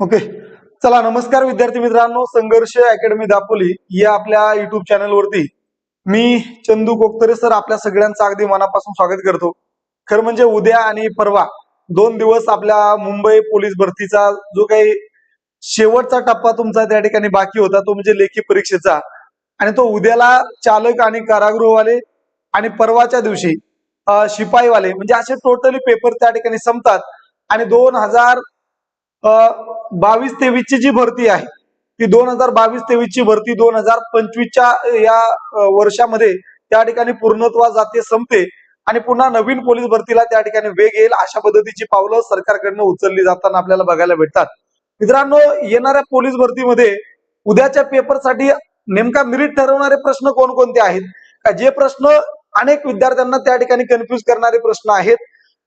Okay. चला नमस्कार विद्यार्थी मित्रांनो. संघर्ष अकॅडमी दापोली या आपल्या युट्यूब चॅनलवरती मी चंदू कोकतरे सर आपल्या सगळ्यांचं अगदी मनापासून स्वागत करतो. खरं म्हणजे उद्या आणि परवा दोन दिवस आपल्या मुंबई पोलीस भरतीचा जो काही शेवटचा टप्पा तुमचा त्या ठिकाणी बाकी होता तो म्हणजे लेखी परीक्षेचा. आणि तो उद्याला चालक आणि कारागृहवाले आणि परवाच्या दिवशी शिपाईवाले म्हणजे असे टोटली पेपर त्या ठिकाणी संपतात. आणि दोन हजार बावीस तेवीस ची जी भरती आहे ती दोन हजार बावीस तेवीस ची भरती दोन हजार पंचवीसच्या या वर्षामध्ये त्या ठिकाणी पूर्णत्वा जाते संपते आणि पुन्हा नवीन पोलीस भरतीला त्या ठिकाणी वेग येईल अशा पद्धतीची पावलं सरकारकडनं उचलली जाताना आपल्याला बघायला भेटतात. मित्रांनो येणाऱ्या पोलीस भरतीमध्ये उद्याच्या पेपरसाठी नेमका मिरिट ठरवणारे प्रश्न कोणकोणते आहेत? का जे प्रश्न अनेक विद्यार्थ्यांना त्या ठिकाणी कन्फ्युज करणारे प्रश्न आहेत?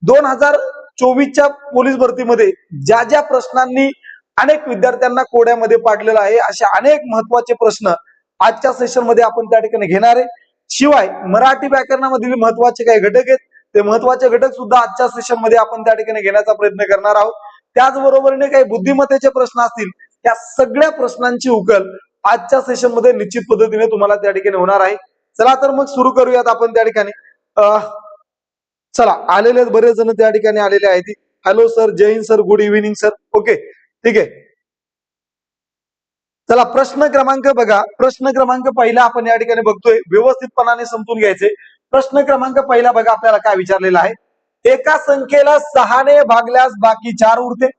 दोन हजार चोवीसच्या पोलीस भरतीमध्ये ज्या ज्या प्रश्नांनी अनेक विद्यार्थ्यांना कोड्यामध्ये पाडलेलं आहे असे अनेक महत्त्वाचे प्रश्न आजच्या सेशनमध्ये आपण त्या ठिकाणी घेणार आहे. शिवाय मराठी व्याकरणामधील महत्त्वाचे काही घटक आहेत ते महत्त्वाचे घटक सुद्धा आजच्या सेशनमध्ये आपण त्या ठिकाणी घेण्याचा प्रयत्न करणार आहोत. त्याचबरोबरीने काही बुद्धिमत्तेचे प्रश्न असतील त्या सगळ्या प्रश्नांची उकल आजच्या सेशनमध्ये निश्चित पद्धतीने तुम्हाला त्या ठिकाणी होणार आहे. चला तर मग सुरू करूयात आपण त्या ठिकाणी. चला आलेले आहेत बरेच जण त्या ठिकाणी आलेले आहेत. Hello sir Jai Hind sir good evening sir okay ठीक आहे. चला प्रश्न क्रमांक बघा. प्रश्न क्रमांक पहिला आपण या ठिकाणी बघतोय. व्यवस्थितपणाने समजून घ्यायचे. प्रश्न क्रमांक पहिला बघा आपल्याला काय विचारलेला आहे. एका संख्येला सहाने भागल्यास बाकी चार उरते.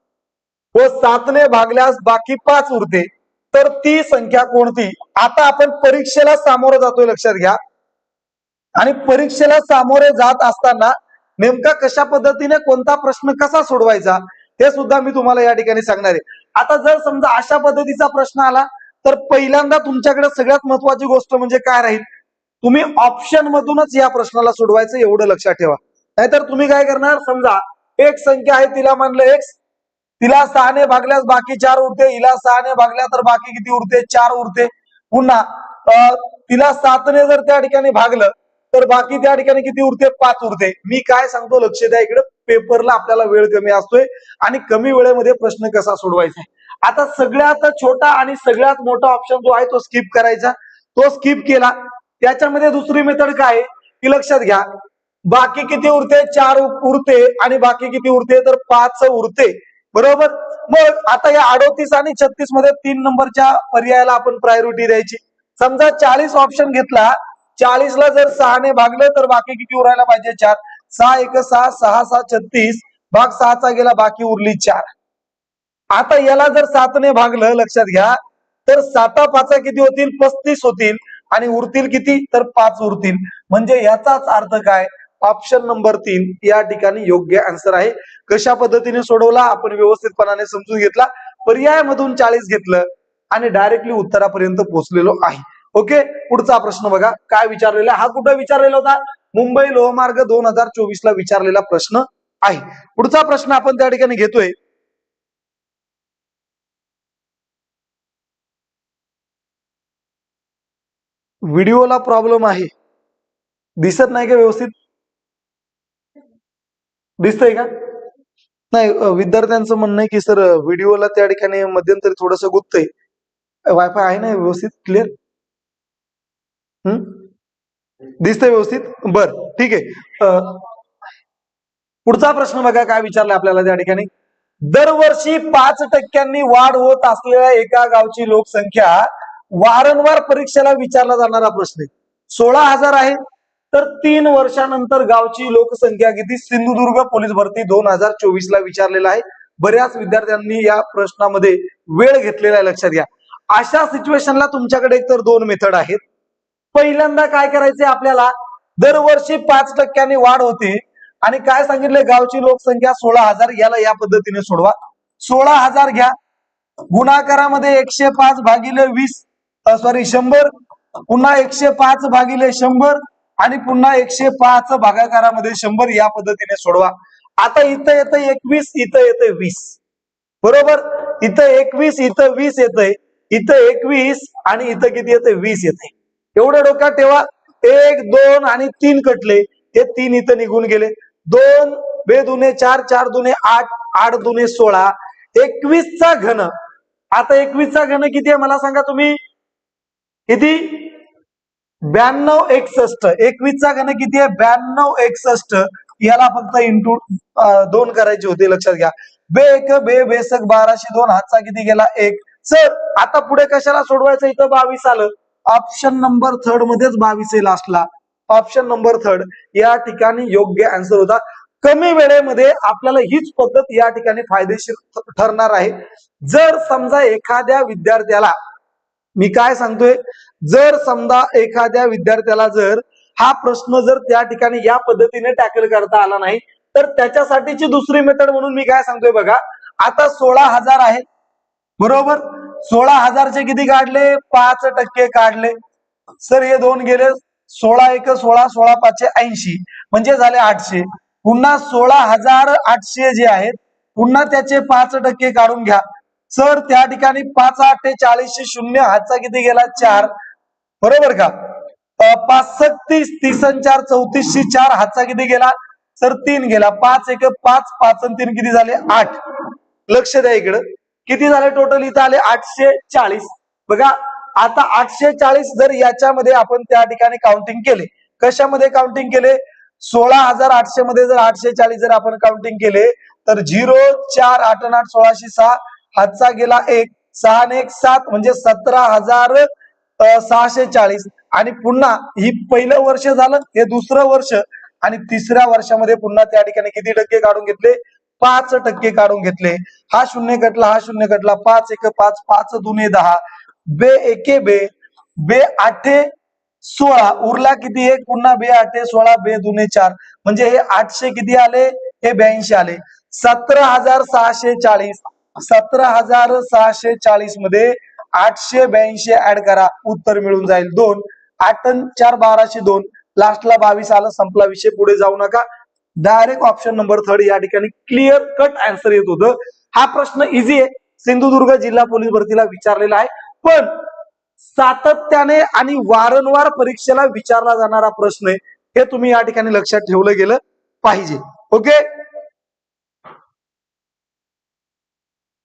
व सातने भागल्यास बाकी पाच उरते. तर ती संख्या कोणती? आता आपण परीक्षेला सामोरं जातोय लक्षात घ्या. आणि परीक्षेला सामोरे जात असताना नेमका कशा पद्धतीने कोणता प्रश्न कसा सोडवायचा हे सुद्धा मी तुम्हाला या ठिकाणी सांगणार आहे. आता जर समजा अशा पद्धतीचा प्रश्न आला तर पहिल्यांदा तुमच्याकडे सगळ्यात महत्वाची गोष्ट म्हणजे काय राहील? तुम्ही ऑप्शन मधूनच या प्रश्नाला सोडवायचं एवढं लक्षात ठेवा. नाहीतर तुम्ही काय करणार? समजा एक संख्या आहे तिला मानलं एक्स तिला सहाने भागल्यास बाकी चार उरते हिला सहाने भागल्या तर बाकी किती उरते? चार उरते. पुन्हा तिला सातने जर त्या ठिकाणी भागलं तर बाकी त्या ठिकाणी किती उरते? पाच उरते. मी काय सांगतो लक्ष द्या इकडे. पेपरला आपल्याला वेळ कमी असतोय आणि कमी वेळेमध्ये प्रश्न कसा सोडवायचा आता सगळ्यात छोटा आणि सगळ्यात मोठा ऑप्शन जो आहे तो स्किप करायचा. तो स्किप केला. त्याच्यामध्ये दुसरी मेथड काय? की लक्षात घ्या. बाकी किती उरते? चार उरते आणि बाकी किती उरते? तर पाच उरते. बरोबर? मग आता या अडोतीस आणि छत्तीसमध्ये तीन नंबरच्या पर्यायाला आपण प्रायोरिटी द्यायची. समजा चाळीस ऑप्शन घेतला चाळीसला जर सहाने भागलं तर बाकी किती उरायला पाहिजे चार? सहा एक सहा सहा सहा छत्तीस भाग सहाचा गेला बाकी उरली चार. आता याला जर सातने भागलं लक्षात घ्या तर साता पाचा किती होतील? पस्तीस होतील. आणि उरतील किती? तर पाच उरतील. म्हणजे याचाच अर्थ काय? ऑप्शन नंबर तीन या ठिकाणी योग्य आन्सर आहे. कशा पद्धतीने सोडवला? आपण व्यवस्थितपणाने समजून घेतला. पर्यायामधून चाळीस घेतलं आणि डायरेक्टली उत्तरापर्यंत पोहोचलेलो आहे. ओके पुढचा प्रश्न बघा. काय विचारलेला हा कुठं विचारलेला होता? मुंबई लोहमार्ग दोन हजार चोवीस ला विचारलेला प्रश्न आहे. पुढचा प्रश्न आपण त्या ठिकाणी घेतोय. व्हिडिओला प्रॉब्लेम आहे. दिसत नाही का व्यवस्थित? दिसतंय का? नाही विद्यार्थ्यांचं म्हणणं आहे की सर व्हिडिओला त्या ठिकाणी मध्यंतरी थोडस गुप्तय वायफाय आहे ना व्यवस्थित? क्लिअर? दिसतंय व्यवस्थित? बर ठीक आहे. पुढचा प्रश्न बघा काय विचारला आपल्याला त्या ठिकाणी? दरवर्षी पाच टक्क्यांनी वाढ होत असलेल्या एका गावची लोकसंख्या वारंवार परीक्षेला विचारला जाणारा प्रश्न आहे. सोळा हजार आहे तर तीन वर्षानंतर गावची लोकसंख्या किती? सिंधुदुर्ग पोलीस भरती दोन हजार चोवीस ला विचारलेला आहे. बऱ्याच विद्यार्थ्यांनी या प्रश्नामध्ये वेळ घेतलेला आहे लक्षात घ्या. अशा सिच्युएशनला तुमच्याकडे एकतर दोन मेथड आहेत. पहिल्यांदा काय करायचंय आपल्याला? दरवर्षी पाच टक्क्यांनी वाढ होते. आणि काय सांगितले गावची लोकसंख्या सोळा हजार याला या पद्धतीने सोडवा. सोळा हजार घ्या. गुणाकारामध्ये एकशे पाच भागिले वीस सॉरी शंभर. पुन्हा एकशे पाच भागिले शंभर आणि पुन्हा एकशे पाच भागाकारामध्ये शंभर या पद्धतीने सोडवा. आता इथं येतं एकवीस इथं येतं वीस. बरोबर? इथं एकवीस इथं वीस येतंय. इथं एकवीस आणि इथं किती येतं वीस येतंय. एवढं डोक्यात ठेवा. एक दोन आणि तीन कटले. हे तीन इथं निघून गेले. दोन बे दुने चार चार दुने आठ आठ दुने सोळा. एकवीसचा घन. आता एकवीसचा घन किती आहे मला सांगा तुम्ही? किती? ब्याण्णव एकसष्ट. एकवीसचा घन किती आहे? ब्याण्णव एकसष्ट. याला फक्त इंटू दोन करायचे होते लक्षात घ्या. बे एक बे बेसक बाराशे दोन. हातचा किती गेला? एक. सर आता पुढे कशाला सोडवायचं? इथं बावीस आलं. ऑप्शन नंबर थर्ड मध्येच बावीस आहे लास्टला ऑप्शन नंबर थर्ड या ठिकाणी योग्य आन्सर होता. कमी वेळेमध्ये आपल्याला हीच पद्धत या ठिकाणी फायदेशीर ठरणार आहे. जर समजा एखाद्या विद्यार्थ्याला मी काय सांगतोय? जर समजा एखाद्या विद्यार्थ्याला जर हा प्रश्न जर त्या ठिकाणी या पद्धतीने टॅकल करता आला नाही तर त्याच्यासाठीची दुसरी मेथड म्हणून मी काय सांगतोय बघा? आता सोळा हजार आहे बरोबर? सोळा हजारचे किती काढले? पाच टक्के काढले. सर हे दोन गेले सोळा एक सोळा सोळा पाचशे ऐंशी. म्हणजे झाले आठशे. पुन्हा सोळा हजार आठशे जे आहेत पुन्हा त्याचे पाच टक्के काढून घ्या. सर त्या ठिकाणी पाच आठ चाळीसशे शून्य हातचा किती गेला? चार. बरोबर का? पाच तीस तीस चार चौतीसशे चार हातचा किती गेला? सर तीन गेला. पाच एक पाच पाच तीन किती झाले? आठ. लक्ष द्या इकडं. किती झाले टोटल इथं आले आठशे चाळीस बघा आता आठशे चाळीस जर याच्यामध्ये आपण त्या ठिकाणी काउंटिंग केले कशामध्ये काउंटिंग केले? सोळा हजार आठशे मध्ये जर आठशे चाळीस जर आपण काउंटिंग केले तर झिरो चार आठ आठ सोळाशे सहा हातचा गेला एक सहा एक सात म्हणजे सतरा हजार सहाशे चाळीस आणि पुन्हा ही पहिलं वर्ष झालं हे दुसरं वर्ष आणि तिसऱ्या वर्षामध्ये पुन्हा त्या ठिकाणी किती टक्के काढून घेतले? पाच टक्के काढून घेतले. हा शून्य कटला हा शून्य कटला पाच एक पाच पाच दुने दहा. बे एके बे बे आठे सोळा. उरला किती? एक पुन्हा बे आठे सोळा बे दुने चार. म्हणजे हे आठशे किती आले? हे ब्याऐंशी आले. सतरा हजार सहाशे चाळीस. सतरा हजार सहाशे चाळीसमध्ये आठशे ब्याऐंशी ऍड करा. उत्तर मिळून जाईल दोन. आठ चार बाराशे दोन. लास्टला बावीस आलं संपला विषय. पुढे जाऊ नका. डायरेक्ट ऑप्शन नंबर थर्ड या ठिकाणी क्लिअर कट आन्सर येत होतं. हा प्रश्न इझी आहे. सिंधुदुर्ग जिल्हा पोलीस भरतीला विचारलेला आहे. पण सातत्याने आणि वारंवार परीक्षेला विचारला जाणारा प्रश्न आहे. हे तुम्ही या ठिकाणी लक्षात ठेवलं गेलं पाहिजे. ओके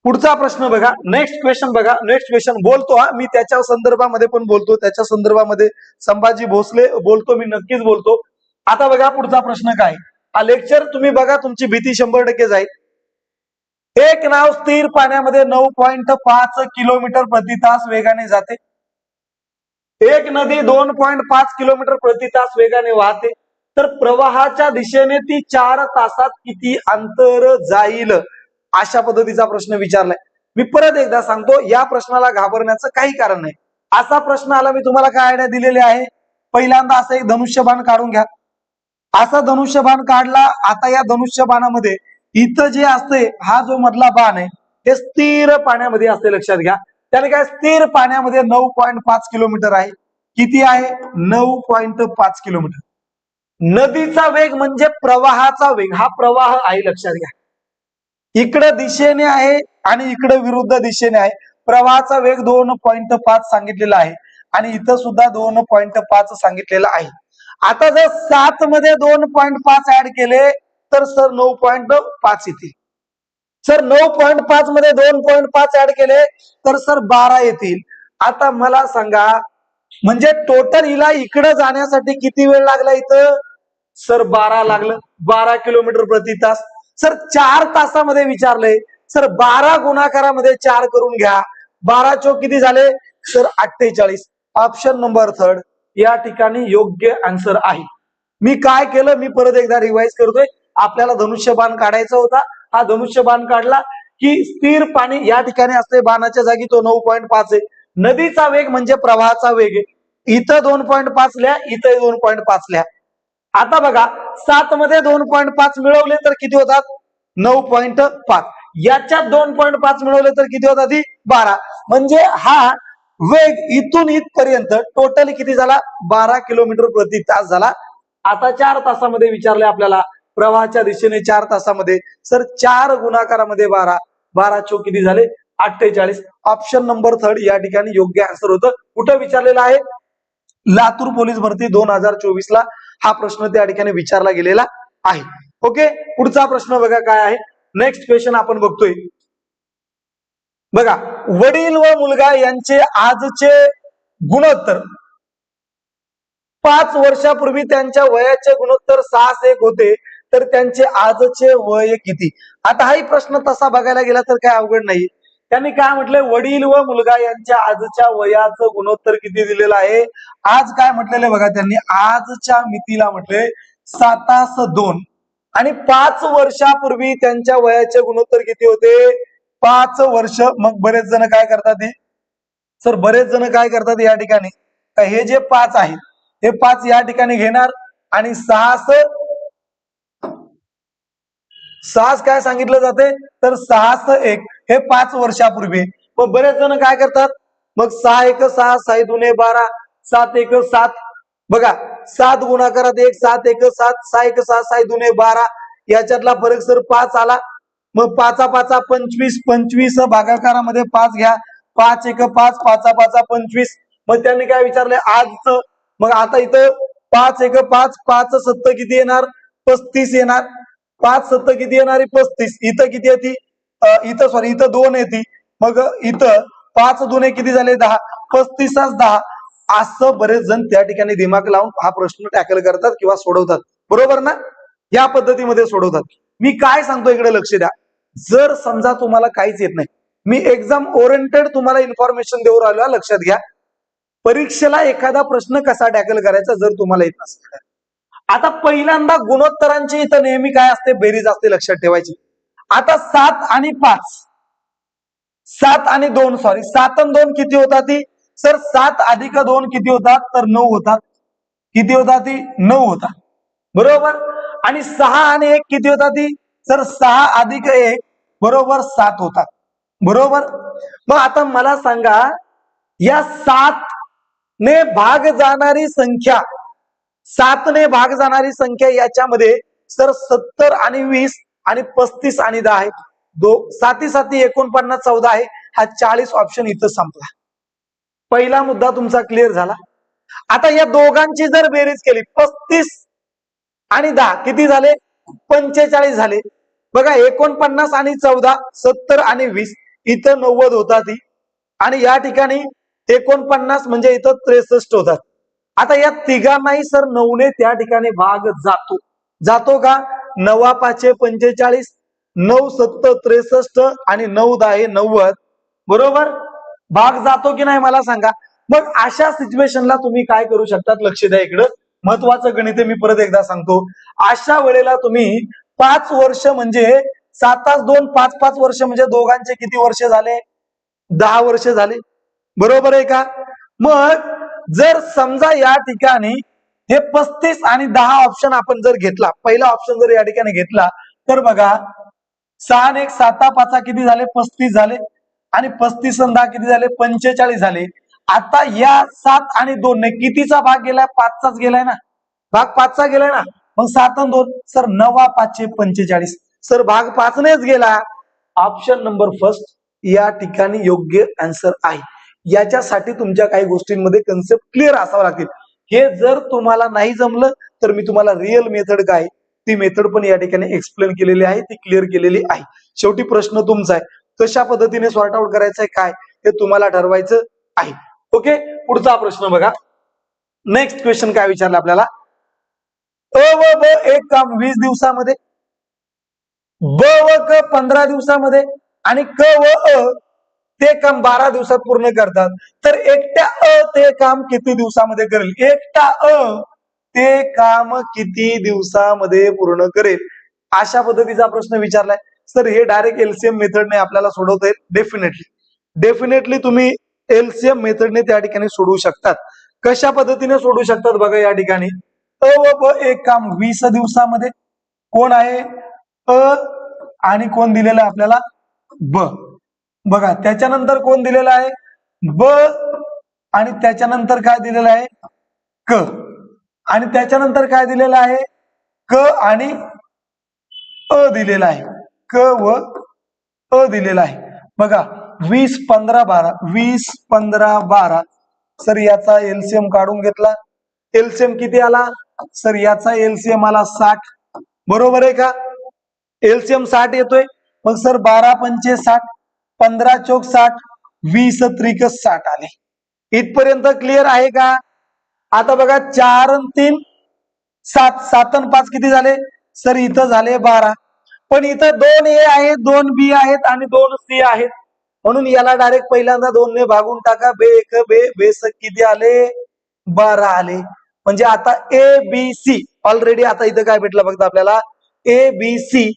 पुढचा प्रश्न बघा. नेक्स्ट क्वेश्चन बघा. नेक्स्ट क्वेश्चन बोलतो हा. मी त्याच्या संदर्भामध्ये पण बोलतो. त्याच्या संदर्भामध्ये संभाजी भोसले बोलतो. मी नक्कीच बोलतो. आता बघा पुढचा प्रश्न काय लेक्चर तुम्ही बघा तुमची भीती शंभर टक्के जाईल. एक नाव स्थिर पाण्यामध्ये नऊ पॉइंट पाच किलोमीटर प्रति तास वेगाने जाते. एक नदी दोन पॉइंट पाच किलोमीटर प्रति तास वेगाने वाहते. तर प्रवाहाच्या दिशेने ती चार तासात किती अंतर जाईल? अशा पद्धतीचा प्रश्न विचारलाय. मी परत एकदा सांगतो या प्रश्नाला घाबरण्याचं काही कारण नाही. असा प्रश्न आला मी तुम्हाला काय आयडिया दिलेले आहे? पहिल्यांदा असं एक धनुष्यबाण काढून घ्या. असा धनुष्यबाण काढला. आता या धनुष्यबाणामध्ये इथं जे असते हा जो मधला बाण आहे ते स्थिर पाण्यामध्ये असते लक्षात घ्या. त्याने काय स्थिर पाण्यामध्ये नऊ पॉईंट पाच किलोमीटर आहे. किती आहे? नऊ पॉईंट पाच किलोमीटर. नदीचा वेग म्हणजे प्रवाहाचा वेग. हा प्रवाह आहे लक्षात घ्या. इकडे दिशेने आहे आणि इकडे विरुद्ध दिशेने आहे. प्रवाहाचा वेग दोन पॉईंट पाच सांगितलेला आहे. आणि इथं सुद्धा दोन पॉईंट पाच सांगितलेला आहे. आता जर सात मध्ये दोन पॉईंट पाच ऍड केले तर सर नऊ पॉईंट पाच येतील. सर नऊ पॉईंट पाच मध्ये दोन पॉईंट पाच ऍड केले तर सर बारा येतील. आता मला सांगा म्हणजे टोटल हिला इकडे जाण्यासाठी किती वेळ लागला इथं? सर बारा लागलं. बारा किलोमीटर प्रति तास. सर चार तासामध्ये विचारले सर बारा गुणाकारामध्ये चार करून घ्या. बारा चौक किती झाले? सर अठ्ठेचाळीस. ऑप्शन नंबर थर्ड या ठिकाणी योग्य आन्सर आहे. मी काय केलं? मी परत एकदा रिवाइज करतोय. आपल्याला धनुष्यबाण काढायचा होता. हा धनुष्यबाण काढला की स्थिर पाणी या ठिकाणी असते बाणाच्या जागी तो नऊ पॉईंट पाच आहे. नदीचा वेग म्हणजे प्रवाहाचा वेग आहे. इथं दोन पॉईंट पाच लिहा इथं दोन पॉईंट पाच लिहा. आता बघा सात मध्ये दोन पॉईंट पाच मिळवले तर किती होतात? नऊ पॉईंट पाच. याच्यात दोन पॉईंट पाच मिळवले तर किती होतात? ती बारा. म्हणजे हा वेग इथून इथपर्यंत टोटल किती झाला? बारा किलोमीटर प्रति तास झाला. आता चार तासामध्ये विचारले आपल्याला प्रवाहाच्या दिशेने चार तासामध्ये. सर चार गुणाकारामध्ये बारा. बारा चो किती झाले? अठ्ठेचाळीस. ऑप्शन नंबर थर्ड या ठिकाणी योग्य आन्सर होतं. कुठं विचारलेलं आहे? लातूर पोलीस भरती दोन हजार चोवीस ला हा प्रश्न त्या ठिकाणी विचारला गेलेला आहे. ओके पुढचा प्रश्न बघा काय आहे. नेक्स्ट क्वेश्चन आपण बघतोय. बघा वडील व मुलगा यांचे आजचे गुणोत्तर. पाच वर्षापूर्वी त्यांच्या वयाचे गुणोत्तर सहा एक होते तर त्यांचे आजचे वय किती? आता हाही प्रश्न तसा बघायला गेला तर काय अवघड नाही. त्यांनी काय म्हटलंय? वडील व मुलगा यांच्या आजच्या वयाचं गुणोत्तर किती दिलेलं आहे? आज काय म्हटलेलं बघा त्यांनी? आजच्या मितीला म्हटले सातास दोन. आणि पाच वर्षापूर्वी त्यांच्या वयाचे गुणोत्तर किती होते? पाच वर्ष मग बरेच जण काय करतात हे? सर बरेच जण काय करतात या ठिकाणी? हे जे पाच आहे हे पाच या ठिकाणी घेणार आणि सहास सहास काय सांगितलं जाते? तर सहास एक हे पाच वर्षापूर्वी. मग बरेच जण काय करतात? मग सहा एक सहा साई दुने बारा सात एक सात. बघा सात गुणाकारात एक सात एक सात सहा एक सहा साई दुने बारा. याच्यातला फरक सर पाच आला. मग पाचा पाचा पंचवीस पंचवीस भागाकारामध्ये पाच घ्या. पाच एक पाच पाचा पाचा पंचवीस. मग त्यांनी काय विचारले? आजचं. मग आता इथं पाच एक पाच पाच सत्त किती येणार? पस्तीस येणार. पाच सत्त किती येणार? पस्तीस. इथं किती येते इथं सॉरी इथं दोन येते मग इथं पाच दोन किती झाले? दहा. पस्तीसाच दहा. असं बरेच जण त्या ठिकाणी दिमाग लावून हा प्रश्न टॅकल करतात किंवा सोडवतात. बरोबर ना? या पद्धतीमध्ये सोडवतात. मी काय सांगतो इकडे लक्ष द्या. जर समजा तुम्हाला काहीच येत नाही मी एक्झाम ओरिएंटेड तुम्हाला इन्फॉर्मेशन देऊ राहिलो लक्षात घ्या. परीक्षेला एखादा प्रश्न कसा टॅकल करायचा जर तुम्हाला येत नसेल? आता पहिल्यांदा गुणोत्तरांची इथं नेहमी काय असते? बेरीज असते लक्षात ठेवायची. आता सात आणि पाच. सात आणि दोन सॉरी सात आणि दोन किती होतात ती सर सात अधिक दोन किती होतात? तर नऊ होतात. किती होतात ती नऊ होतात. बरोबर? आणि सहा आणि एक किती होतात ती? सर सहा अधिक एक बरोबर सात होतात. बरोबर? मग आता मला सांगा या सात ने भाग जाणारी संख्या सातने भाग जाणारी संख्या याच्यामध्ये सर सत्तर आणि वीस आणि पस्तीस आणि दहा आहे दो साती साती एकोणपन्नास चौदा आहे. हा चाळीस ऑप्शन इथं संपला. पहिला मुद्दा तुमचा क्लिअर झाला. आता या दोघांची जर बेरीज केली पस्तीस आणि दहा किती झाले? पंचेचाळीस झाले. बघा एकोणपन्नास आणि चौदा सत्तर आणि वीस इथं नव्वद होता ती आणि या ठिकाणी एकोणपन्नास म्हणजे इथं त्रेसष्ट होतात. आता या तिघांनाही सर नऊने त्या ठिकाणी भाग जातो. जातो का? नवा पाचशे पंचेचाळीस नऊ सत्तर त्रेसष्ट आणि नऊ दहा हे नव्वद. बरोबर? भाग जातो की नाही मला सांगा. मग अशा सिच्युएशनला तुम्ही काय करू शकतात? लक्ष द्या इकडं. महत्वाचं गणित मी परत एकदा सांगतो. अशा वेळेला तुम्ही पाच वर्ष म्हणजे सात तास दोन पाच पाच वर्ष म्हणजे दोघांचे किती वर्ष झाले? दहा वर्ष झाले. बरोबर आहे का? मग जर समजा या ठिकाणी हे पस्तीस आणि दहा ऑप्शन आपण जर घेतला पहिला ऑप्शन जर या ठिकाणी घेतला तर बघा सहा एक साता पाचा किती झाले? पस्तीस झाले. आणि पस्तीस दहा किती झाले? पंचेचाळीस झाले. आता या सात आणि दोन ने कितीचा भाग गेलाय? पाचचाच गेलाय ना. भाग पाचचा गेलाय ना. मग सात आणि दोन सर नवा पाचशे पंचेचाळीस. सर भाग पाचनेच गेला. ऑप्शन नंबर फर्स्ट या ठिकाणी योग्य आन्सर आहे. याच्यासाठी तुमच्या काही गोष्टींमध्ये कन्सेप्ट क्लिअर असावं लागतील. हे जर तुम्हाला नाही जमलं तर मी तुम्हाला रिअल मेथड काय? ती मेथड पण या ठिकाणी एक्सप्लेन केलेली आहे ती क्लिअर केलेली आहे. शेवटी प्रश्न तुमचा आहे. कशा पद्धतीने सॉर्ट आउट करायचं आहे काय? हे तुम्हाला ठरवायचं आहे. ओके पुढचा प्रश्न बघा. नेक्स्ट क्वेश्चन काय विचारलं आपल्याला? अ व ब एक काम वीस दिवसामध्ये ब व क पंधरा दिवसामध्ये आणि क व अ ते काम बारा दिवसात पूर्ण करतात. तर एकट्या अ ते काम किती दिवसामध्ये करेल? एकटा अ ते काम किती दिवसामध्ये पूर्ण करेल? अशा पद्धतीचा प्रश्न विचारलाय. सर हे डायरेक्ट एलसीएम मेथडने आपल्याला सोडवता येईल डेफिनेटली डेफिनेटली तुम्ही एलसीएम मेथडने त्या ठिकाणी सोडवू शकतात. कशा पद्धतीने सोडू शकतात बघा या ठिकाणी? अ व ब एक काम वीस दिवसामध्ये कोण आहे? अ आणि कोण दिलेलं आहे आपल्याला? ब. बघा त्याच्यानंतर कोण दिलेलं आहे? ब आणि त्याच्यानंतर काय दिलेलं आहे? क. आणि त्याच्यानंतर काय दिलेलं आहे? क आणि अ दिलेला आहे. क व अ दिलेला आहे. बघा वीस पंधरा बारा वीस पंधरा बारा. सर याचा एलसीएम काढून घेतला. एलसीएम किती आला? सर याचा एलसीएम आला साठ. बरोबर आहे का? एलसीएम साठ येतोय. मग सर बारा पंचे साठ पंधरा चौक साठ वीस त्रिक साठ आले. इथपर्यंत क्लिअर आहे का? आता बघा चार तीन सात सात पाच किती झाले? सर इथं झाले बारा. पण इथं दोन ए आहेत दोन बी आहेत आणि दोन सी आहेत. म्हणून याला डायरेक्ट पहिल्यांदा दोनने भागून टाका. बे एक बे बेस किती आले? बारा आले. म्हणजे आता ए बी सी ऑलरेडी आता इथं काय भेटलं फक्त आपल्याला? ए बी सी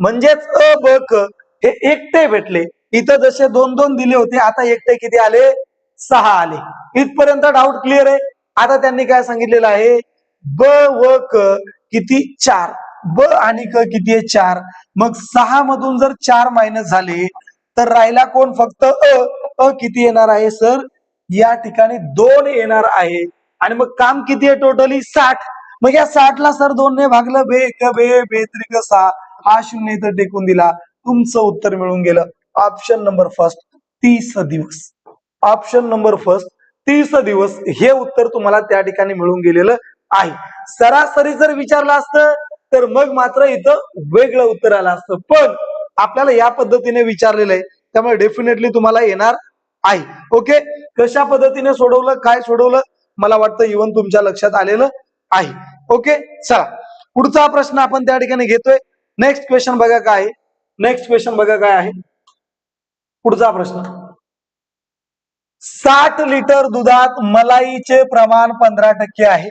म्हणजेच अ ब क हे एकटे भेटले. इथं जसे दोन दोन दिले होते आता एकटे किती आले? सहा आले. इथपर्यंत डाऊट क्लिअर आहे? आता त्यांनी काय सांगितलेलं आहे? ब व क किती? चार. ब आणि क किती आहे? चार. मग सहा मधून जर चार मायनस झाले तर राहिला कोण? फक्त अ अ किती येणार आहे सर? या ठिकाणी दोन येणार आहे. आणि मग काम किती आहे टोटली साठ. मग या साठ ला सर दोन ने भागलं. बे क बे बेत्रिक सहा हा शून्य इथं टेकून दिला. तुमचं उत्तर मिळून गेलं. ऑप्शन नंबर फर्स्ट तीस दिवस. ऑप्शन नंबर फर्स्ट तीस दिवस. हे उत्तर तुम्हाला त्या ठिकाणी मिळून गेलेलं आहे. सरासरी जर विचारलं असतं तर मग मात्र इथं वेगळं उत्तर आलं असतं. पण आपल्याला या पद्धतीने विचारलेलं आहे. त्यामुळे डेफिनेटली तुम्हाला येणार आहे. ओके कशा पद्धतीने सोडवलं काय सोडवलं? मला वाटतं इव्हन तुमच्या लक्षात आलेलं आहे. ओके चला. पुढचा प्रश्न आपण त्या ठिकाणी घेतोय. नेक्स्ट क्वेश्चन बघा काय आहे. नेक्स्ट क्वेश्चन बघा काय आहे. पुढचा प्रश्न. साठ लिटर दुधात मलाईचे प्रमाण पंधरा टक्के आहे.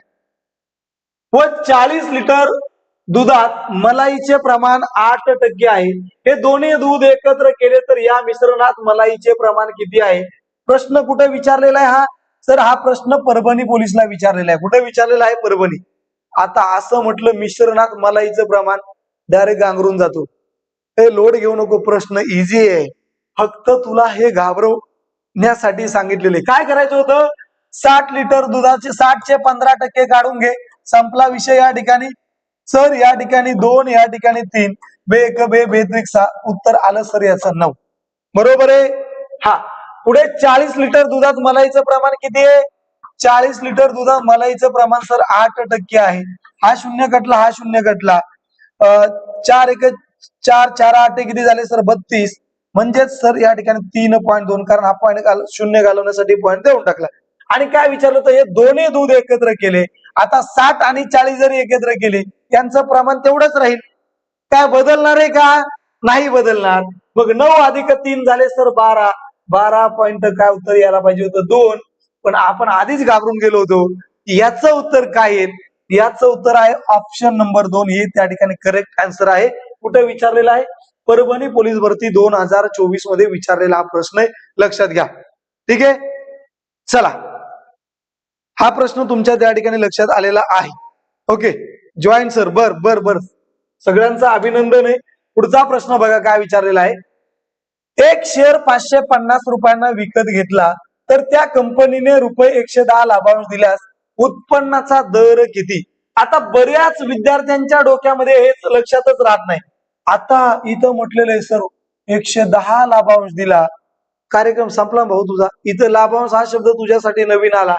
व चाळीस लिटर दुधात मलाईचे प्रमाण आठ टक्के आहे. हे दोन्ही दूध एकत्र केले तर या मिश्रणात मलाईचे प्रमाण किती आहे? प्रश्न कुठे विचारलेला आहे हा? सर हा प्रश्न परभणी पोलिसला विचारलेला आहे. कुठे विचारलेला आहे? परभणी. आता असं म्हटलं मिश्रणात मलाईचं प्रमाण डायरेक्ट गांगरून जातो. हे लोड घेऊ नको प्रश्न इझी आहे. फक्त तुला हे घाबरवण्यासाठी सांगितलेले. काय करायचं होतं? साठ लिटर दुधाचे साठचे पंधरा टक्के काढून घे. संपला विषय या ठिकाणी. सर या ठिकाणी दोन या ठिकाणी तीन. बे एक बे बेत्रिक सहा उत्तर आलं सर याचं नऊ. बरोबर आहे? हा. पुढे चाळीस लिटर दुधात मलाईचं प्रमाण किती आहे? चाळीस लिटर दुधात मलाईचं प्रमाण सर आठ टक्के आहे. हा शून्य कटला हा शून्य कटला. चार एक चार चार आठ किती झाले सर? बत्तीस. म्हणजेच सर या ठिकाणी तीन पॉईंट दोन. कारण हा पॉईंट शून्य घालवण्यासाठी पॉईंट देऊन टाकला. आणि काय विचारलं तर हे दोन्ही दूध एकत्र केले. आता साठ आणि चाळीस जरी एकत्र केले त्यांचं प्रमाण तेवढंच राहील. काय बदलणार आहे का? नाही बदलणार. मग नऊ अधिक तीन झाले सर बारा. बारा पॉइंट काय उत्तर यायला पाहिजे होतं? दोन. पण आपण आधीच घाबरून गेलो होतो. याचं उत्तर काय येईल? याचं उत्तर आहे ऑप्शन नंबर दोन. हे त्या ठिकाणी करेक्ट आन्सर आहे. कुठे विचारलेला आहे? परभणी पोलीस भरती दोन हजार चोवीसमध्ये विचारलेला हा प्रश्न आहे. लक्षात घ्या. ठीक आहे? चला. हा प्रश्न तुमच्या त्या ठिकाणी लक्षात आलेला आहे. ओके जॉईन सर बर बर बर. सगळ्यांचं अभिनंदन आहे. पुढचा प्रश्न बघा काय विचारलेला आहे. एक शेअर पाचशे पन्नास रुपयांना विकत घेतला तर त्या कंपनीने रुपये एकशे दहा लाभांश दिल्यास उत्पन्नाचा दर किती? आता बऱ्याच विद्यार्थ्यांच्या डोक्यामध्ये हेच लक्षातच राहत नाही. आता इथं म्हटलेलं आहे सर एकशे दहा लाभांश दिला. कार्यक्रम संपला भाऊ तुझा. इथं लाभांश हा शब्द तुझ्यासाठी नवीन आला.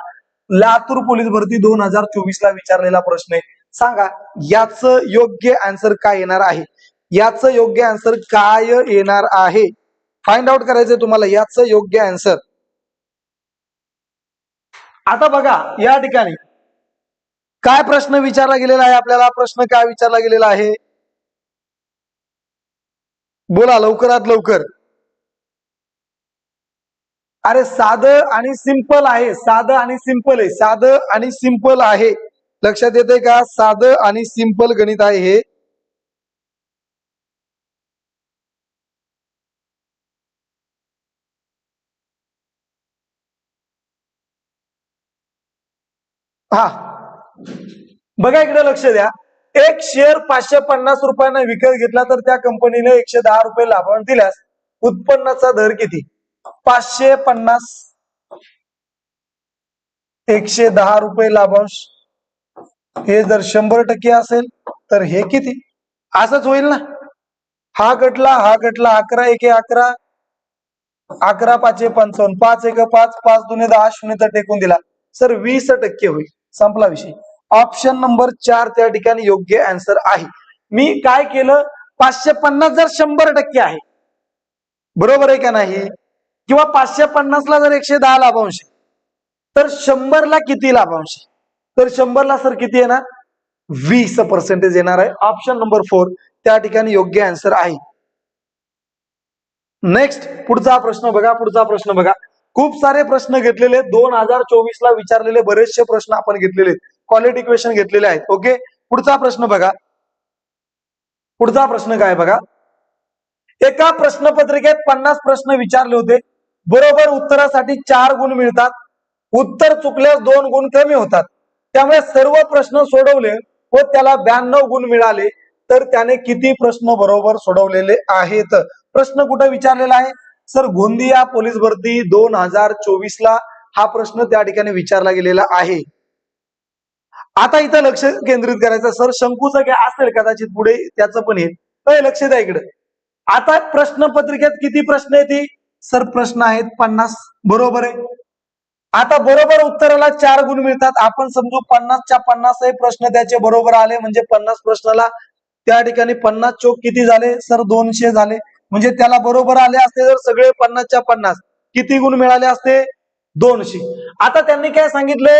लातूर पोलीस भरती दोन हजार चोवीस ला विचारलेला प्रश्न आहे. सांगा याच योग्य आन्सर काय येणार आहे? याच योग्य आन्सर काय येणार आहे? फाइंड आउट करायचंय तुम्हाला याच योग्य आन्सर आता बघा या ठिकाणी काय प्रश्न विचारला गेलेला आहे आपल्याला? प्रश्न काय विचारला गेलेला आहे? बोला लवकरात लवकर. अरे साधं आणि सिंपल आहे साधं आणि सिंपल आहे साधं आणि सिंपल आहे. लक्षात येते का? साधं आणि सिंपल गणित आहे हे. हा. बघा इकडे लक्ष द्या. एक शेअर पाचशे पन्नास रुपयांना विकत घेतला तर त्या कंपनीने एकशे दहा रुपये लाभांश दिल्यास उत्पन्नाचा दर किती? पाचशे पन्नास. एकशे दहा रुपये लाभांश. हे जर शंभर टक्के असेल तर हे किती? असंच होईल ना? हा गटला हा गटला अकरा एके अकरा. अकरा पाचशे पंचावन्न पाच एक पाच पाच दोन दहा शून्य तर टेकून दिला. सर वीस टक्के होईल. संपला विषय. ऑप्शन नंबर चार त्या ठिकाणी योग्य आन्सर आहे. मी काय केलं? पाचशे पन्नास जर शंभर टक्के आहे. बरोबर आहे का नाही? किंवा पाचशे पन्नासला जर एकशे दहा लाभांश तर शंभरला किती लाभांश तर शंभरला सर किती येणार? वीस पर्सेंटेज येणार आहे. ऑप्शन नंबर फोर त्या ठिकाणी योग्य आन्सर आहे. नेक्स्ट पुढचा प्रश्न बघा पुढचा प्रश्न बघा. खूप सारे प्रश्न घेतलेले दोन हजार चोवीस ला विचारलेले बरेचसे प्रश्न आपण घेतलेले क्वालिटी क्वेश्चन घेतलेले आहेत. ओके पुढचा प्रश्न बघा. पुढचा प्रश्न काय बघा? एका प्रश्नपत्रिकेत पन्नास प्रश्न विचारले होते. बरोबर उत्तरासाठी चार गुण मिळतात. उत्तर चुकल्यास दोन गुण कमी होतात. त्यामुळे सर्व प्रश्न सोडवले व त्याला ब्याण्णव गुण मिळाले तर त्याने किती प्रश्न बरोबर सोडवलेले आहेत? प्रश्न कुठे विचारलेला आहे? सर गोंदिया पोलीस भरती दोन हजार चोवीस ला हा प्रश्न त्या ठिकाणी विचारला गेलेला आहे. आता इथं लक्ष केंद्रित करायचं. सर शंकूचं काय असेल कदाचित पुढे? त्याचं पण येईल लक्ष द्या इकडे. आता प्रश्नपत्रिकेत किती प्रश्न येतील? सर प्रश्न आहेत पन्नास. बरोबर आहे. आता बरोबर उत्तराला चार गुण मिळतात. आपण समजू पन्नासच्या पन्नास हे प्रश्न त्याचे बरोबर आले. म्हणजे पन्नास प्रश्नाला त्या ठिकाणी पन्नास चोक किती झाले? सर दोनशे झाले. म्हणजे त्याला बरोबर आले असते जर सगळे पन्नासच्या पन्नास. किती गुण मिळाले असते? दोनशे. आता त्यांनी काय सांगितले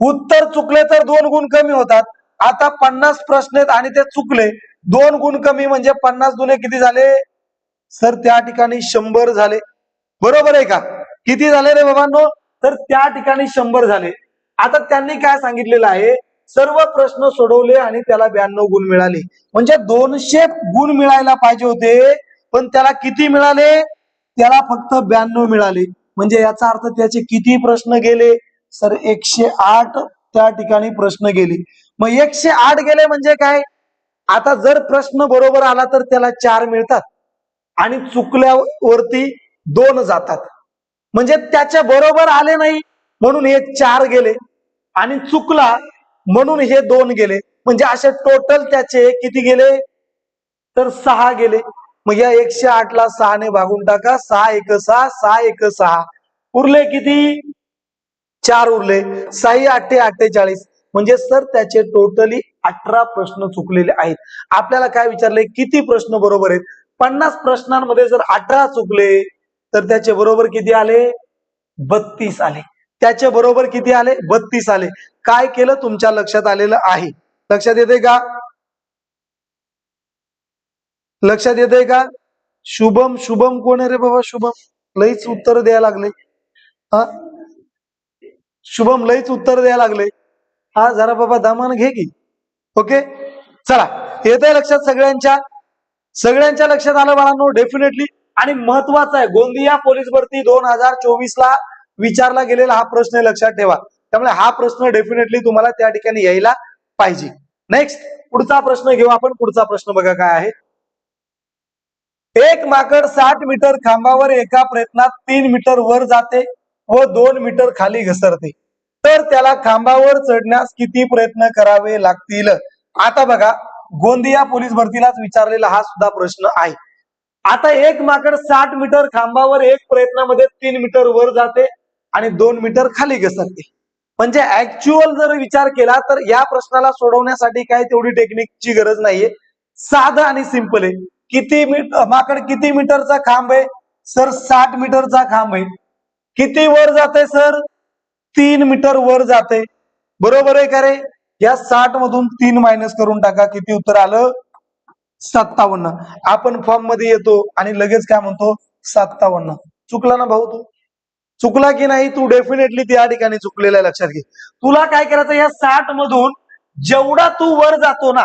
उत्तर चुकले तर दोन गुण कमी होतात. आता पन्नास प्रश्न आहेत आणि ते चुकले. दोन गुण कमी म्हणजे पन्नास दुने किती झाले? सर त्या ठिकाणी शंभर झाले. बरोबर आहे का? किती झाले रे बाबांनो? तर त्या ठिकाणी शंभर झाले. आता त्यांनी काय सांगितलेलं आहे? सर्व प्रश्न सोडवले आणि त्याला ब्याण्णव गुण मिळाले. म्हणजे दोनशे गुण मिळायला पाहिजे होते पण त्याला किती मिळाले? त्याला फक्त ब्याण्णव मिळाले. म्हणजे याचा अर्थ त्याचे किती प्रश्न गेले? सर एकशे आठ त्या ठिकाणी प्रश्न गेले. मग एकशे आठ गेले म्हणजे काय? आता जर प्रश्न बरोबर आला तर त्याला चार मिळतात. आणि चुकल्यावरती दोन जातात. म्हणजे त्याच्या बरोबर आले नाही म्हणून हे चार गेले. आणि चुकला म्हणून हे दोन गेले. म्हणजे असे टोटल त्याचे किती गेले? तर सहा गेले. मग या एकशे आठ ला सहाने भागून टाका. सहा एक सहा सहा एक सहा. उरले किती? चार उरले. साई आठे अठ्ठेचाळीस. म्हणजे सर त्याचे टोटली अठरा प्रश्न चुकलेले आहेत. आपल्याला काय विचारले किती प्रश्न बरोबर आहेत? पन्नास प्रश्नांमध्ये जर अठरा चुकले तर त्याचे बरोबर किती आले? बत्तीस आले. त्याचे बरोबर किती आले? बत्तीस आले. काय केलं? तुमच्या लक्षात आलेलं आहे. लक्षात येते का? लक्षात येते का? शुभम शुभम कोण आहे रे बाबा? शुभम. लईच उत्तर द्यायला लागले. हा? शुभम लईच उत्तर द्यायला लागले. हा जरा बाबा दामान घे की. ओके? चला. येत आहे लक्षात सगळ्यांच्या? सगळ्यांच्या लक्षात आलं बाळांनो डेफिनेटली आणि महत्त्वाचा आहे गोंदिया पोलीस भरती दोन हजार चोवीस ला विचारला गेलेला हा प्रश्न लक्षात ठेवा. त्यामुळे हा प्रश्न डेफिनेटली तुम्हाला त्या ठिकाणी यायला पाहिजे. नेक्स्ट पुढचा प्रश्न घेऊ आपण. पुढचा प्रश्न बघा काय आहे. एक माकड साठ मीटर खांबावर एका प्रयत्नात तीन मीटर वर जाते व दोन मीटर खाली घसरते. तर त्याला खांबावर चढण्यास किती प्रयत्न करावे लागतील? आता बघा गोंदिया पोलीस भरतीलाच विचारलेला हा सुद्धा प्रश्न आहे. आता एक माकड साठ मीटर खांबावर एक प्रयत्नामध्ये तीन मीटर वर जाते आणि दोन मीटर खाली घसरते. म्हणजे ऍक्च्युअल जर विचार केला तर या प्रश्नाला सोडवण्यासाठी काय तेवढी टेक्निकची गरज नाहीये. साधं आणि सिंपल आहे. किती मीट माकड किती मीटरचा खांब आहे? सर साठ मीटरचा खांब आहे. किती वर जाते सर? तीन मीटर वर जाते. बरोबर आहे का रे? या साठ मधून तीन मायनस करून टाका. किती उत्तर आलं? सत्तावन्न. आपण फॉर्ममध्ये येतो आणि लगेच काय म्हणतो? सत्तावन्न. चुकला ना भाऊ तू? चुकला की नाही? तू डेफिनेटली त्या ठिकाणी चुकलेला लक्षात घे. तुला काय करायचं या साठ मधून जेवढा तू वर जातो ना